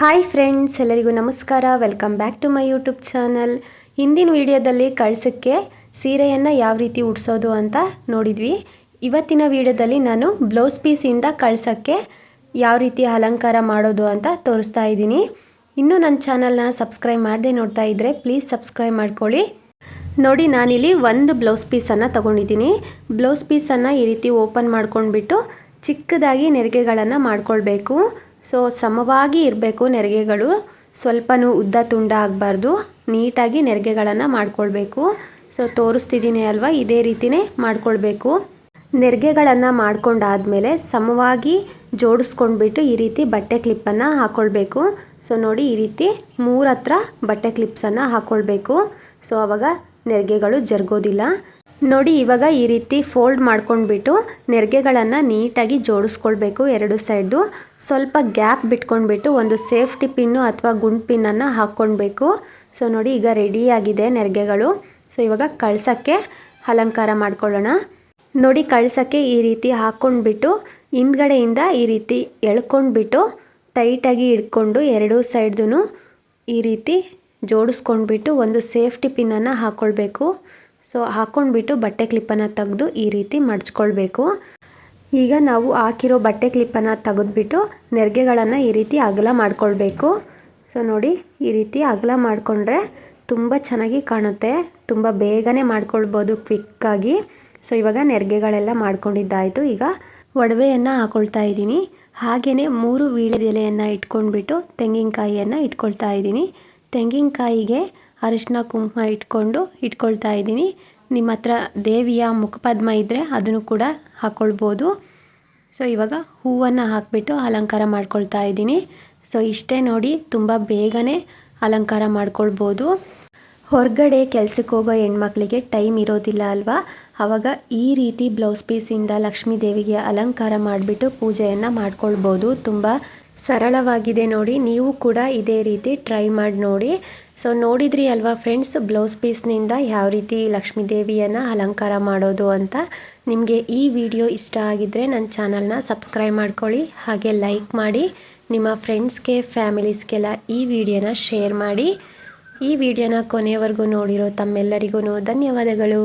Hi friends ಎಲ್ಲರಿಗೂ ನಮಸ್ಕಾರ. Welcome back to my YouTube channel ಹಿಂದಿನ ವಿಡಿಯೋದಲ್ಲಿ ಕಳ್ಸಕ್ಕೆ ಸೀರೆಯನ್ನು ಯಾವ ರೀತಿ ಉಡ್ಸೋದು ಅಂತ ನೋಡಿದ್ವಿ. ಇವತ್ತಿನ ವಿಡಿಯೋದಲ್ಲಿ ನಾನು ಬ್ಲೌಸ್ ಪೀಸಿಂದ ಕಳ್ಸೋಕ್ಕೆ ಯಾವ ರೀತಿ ಅಲಂಕಾರ ಮಾಡೋದು ಅಂತ ತೋರಿಸ್ತಾ ಇದ್ದೀನಿ. ಇನ್ನೂ ನನ್ನ ಚಾನಲ್ನ ಸಬ್ಸ್ಕ್ರೈಬ್ ಮಾಡದೆ ನೋಡ್ತಾ ಇದ್ದರೆ ಪ್ಲೀಸ್ ಸಬ್ಸ್ಕ್ರೈಬ್ ಮಾಡ್ಕೊಳ್ಳಿ. ನೋಡಿ, ನಾನಿಲ್ಲಿ ಒಂದು ಬ್ಲೌಸ್ ಪೀಸನ್ನು ತಗೊಂಡಿದ್ದೀನಿ. ಬ್ಲೌಸ್ ಪೀಸನ್ನು ಈ ರೀತಿ ಓಪನ್ ಮಾಡ್ಕೊಂಡ್ಬಿಟ್ಟು ಚಿಕ್ಕದಾಗಿ ನೆರಿಗೆಗಳನ್ನು ಮಾಡ್ಕೊಳ್ಬೇಕು. ಸೊ ಸಮವಾಗಿ ಇರಬೇಕು ನೆರಿಗೆಗಳು. ಸ್ವಲ್ಪನೂ ಉದ್ದ ತುಂಡ ಆಗಬಾರ್ದು. ನೀಟಾಗಿ ನೆರಿಗೆಗಳನ್ನು ಮಾಡ್ಕೊಳ್ಬೇಕು. ಸೊ ತೋರಿಸ್ತಿದ್ದೀನಿ ಅಲ್ವಾ? ಇದೇ ರೀತಿಯೇ ಮಾಡ್ಕೊಳ್ಬೇಕು. ನೆರಿಗೆಗಳನ್ನು ಮಾಡ್ಕೊಂಡಾದಮೇಲೆ ಸಮವಾಗಿ ಜೋಡಿಸ್ಕೊಂಡ್ಬಿಟ್ಟು ಈ ರೀತಿ ಬಟ್ಟೆ ಕ್ಲಿಪ್ಪನ್ನು ಹಾಕ್ಕೊಳ್ಬೇಕು ಸೊ ನೋಡಿ ಈ ರೀತಿ ಮೂರು ಹತ್ರ ಬಟ್ಟೆ ಕ್ಲಿಪ್ಸನ್ನು ಹಾಕ್ಕೊಳ್ಬೇಕು ಸೊ ಆವಾಗ ನೆರಿಗೆಗಳು ಜರುಗೋದಿಲ್ಲ. ನೋಡಿ, ಇವಾಗ ಈ ರೀತಿ ಫೋಲ್ಡ್ ಮಾಡ್ಕೊಂಡ್ಬಿಟ್ಟು ನೆರಿಗೆಗಳನ್ನು ನೀಟಾಗಿ ಜೋಡಿಸ್ಕೊಳ್ಬೇಕು ಎರಡು ಸೈಡ್ದು. ಸ್ವಲ್ಪ ಗ್ಯಾಪ್ ಬಿಟ್ಕೊಂಡ್ಬಿಟ್ಟು ಒಂದು ಸೇಫ್ಟಿ ಪಿನ್ನು ಅಥವಾ ಗುಂಡ್ ಪಿನ್ನನ್ನು ಹಾಕ್ಕೊಳ್ಬೇಕು ಸೊ, ನೋಡಿ, ಈಗ ರೆಡಿಯಾಗಿದೆ ನೆರಿಗೆಗಳು. ಸೊ, ಇವಾಗ ಕಳ್ಸೋಕ್ಕೆ ಅಲಂಕಾರ ಮಾಡ್ಕೊಳ್ಳೋಣ. ನೋಡಿ, ಕಳ್ಸೋಕ್ಕೆ ಈ ರೀತಿ ಹಾಕ್ಕೊಂಡ್ಬಿಟ್ಟು ಹಿಂದ್ಗಡೆಯಿಂದ ಈ ರೀತಿ ಎಳ್ಕೊಂಡ್ಬಿಟ್ಟು ಟೈಟಾಗಿ ಹಿಡ್ಕೊಂಡು ಎರಡೂ ಸೈಡ್ದು ಈ ರೀತಿ ಜೋಡಿಸ್ಕೊಂಡ್ಬಿಟ್ಟು ಒಂದು ಸೇಫ್ಟಿ ಪಿನ್ನನ್ನು ಹಾಕ್ಕೊಳ್ಬೇಕು. ಸೊ ಹಾಕ್ಕೊಂಡ್ಬಿಟ್ಟು ಬಟ್ಟೆ ಕ್ಲಿಪ್ಪನ್ನು ತೆಗೆದು ಈ ರೀತಿ ಮಡ್ಚ್ಕೊಳ್ಬೇಕು. ಈಗ ನಾವು ಹಾಕಿರೋ ಬಟ್ಟೆ ಕ್ಲಿಪ್ಪನ್ನು ತೆಗೆದ್ಬಿಟ್ಟು ನೆರಿಗೆಗಳನ್ನು ಈ ರೀತಿ ಅಗಲ ಮಾಡ್ಕೊಳ್ಬೇಕು. ಸೊ ನೋಡಿ, ಈ ರೀತಿ ಅಗಲ ಮಾಡಿಕೊಂಡ್ರೆ ತುಂಬ ಚೆನ್ನಾಗಿ ಕಾಣುತ್ತೆ. ತುಂಬ ಬೇಗನೆ ಮಾಡ್ಕೊಳ್ಬೋದು ಕ್ವಿಕ್ಕಾಗಿ. ಸೊ ಇವಾಗ ನೆರಿಗೆಗಳೆಲ್ಲ ಮಾಡ್ಕೊಂಡಿದ್ದಾಯಿತು. ಈಗ ಒಡವೆಯನ್ನು ಹಾಕೊಳ್ತಾ ಇದ್ದೀನಿ. ಹಾಗೆಯೇ ಮೂರು ವೀಳ್ಯದೆಲೆಯನ್ನು ಇಟ್ಕೊಂಡ್ಬಿಟ್ಟು ತೆಂಗಿನಕಾಯಿಯನ್ನು ಇಟ್ಕೊಳ್ತಾ ಇದ್ದೀನಿ. ತೆಂಗಿನಕಾಯಿಗೆ ಅರಿಶಿನ, ಕುಂಕುಮ ಇಟ್ಕೊಂಡು ಇಟ್ಕೊಳ್ತಾ ಇದ್ದೀನಿ. ನಿಮ್ಮ ಹತ್ರ ದೇವಿಯ ಮುಖಪದ್ಮ ಇದ್ದರೆ ಅದನ್ನು ಕೂಡ ಹಾಕ್ಕೊಳ್ಬೋದು ಸೊ, ಇವಾಗ ಹೂವನ್ನು ಹಾಕಿಬಿಟ್ಟು ಅಲಂಕಾರ ಮಾಡ್ಕೊಳ್ತಾ ಇದ್ದೀನಿ. ಸೊ, ಇಷ್ಟೇ ನೋಡಿ, ತುಂಬ ಬೇಗನೆ ಅಲಂಕಾರ ಮಾಡ್ಕೊಳ್ಬೋದು. ಹೊರಗಡೆ ಕೆಲಸಕ್ಕೆ ಹೋಗೋ ಹೆಣ್ಮಕ್ಳಿಗೆ ಟೈಮ್ ಇರೋದಿಲ್ಲ ಅಲ್ವಾ? ಆವಾಗ ಈ ರೀತಿ ಬ್ಲೌಸ್ ಪೀಸಿಂದ ಲಕ್ಷ್ಮೀ ದೇವಿಗೆ ಅಲಂಕಾರ ಮಾಡಿಬಿಟ್ಟು ಪೂಜೆಯನ್ನು ಮಾಡ್ಕೊಳ್ಬೋದು. ತುಂಬ ಸರಳವಾಗಿದೆ ನೋಡಿ, ನೀವು ಕೂಡ ಇದೇ ರೀತಿ ಟ್ರೈ ಮಾಡಿ ನೋಡಿ. ಸೊ ನೋಡಿದ್ರಿ ಅಲ್ವಾ ಫ್ರೆಂಡ್ಸ್ ಬ್ಲೌಸ್ ಪೀಸ್ನಿಂದ ಯಾವ ರೀತಿ ಲಕ್ಷ್ಮೀ ದೇವಿಯನ್ನು ಅಲಂಕಾರ ಮಾಡೋದು ಅಂತ. ನಿಮಗೆ ಈ ವಿಡಿಯೋ ಇಷ್ಟ ಆಗಿದ್ದರೆ ನನ್ನ ಚಾನಲ್ನ ಸಬ್ಸ್ಕ್ರೈಬ್ ಮಾಡ್ಕೊಳ್ಳಿ, ಹಾಗೆ ಲೈಕ್ ಮಾಡಿ. ನಿಮ್ಮ ಫ್ರೆಂಡ್ಸ್ಗೆ ಫ್ಯಾಮಿಲೀಸ್ಗೆಲ್ಲ ಈ ವಿಡಿಯೋನ ಶೇರ್ ಮಾಡಿ. ಈ ವಿಡಿಯೋನ ಕೊನೆಯವರೆಗೂ ನೋಡಿರೋ ತಮ್ಮೆಲ್ಲರಿಗೂ ಧನ್ಯವಾದಗಳು.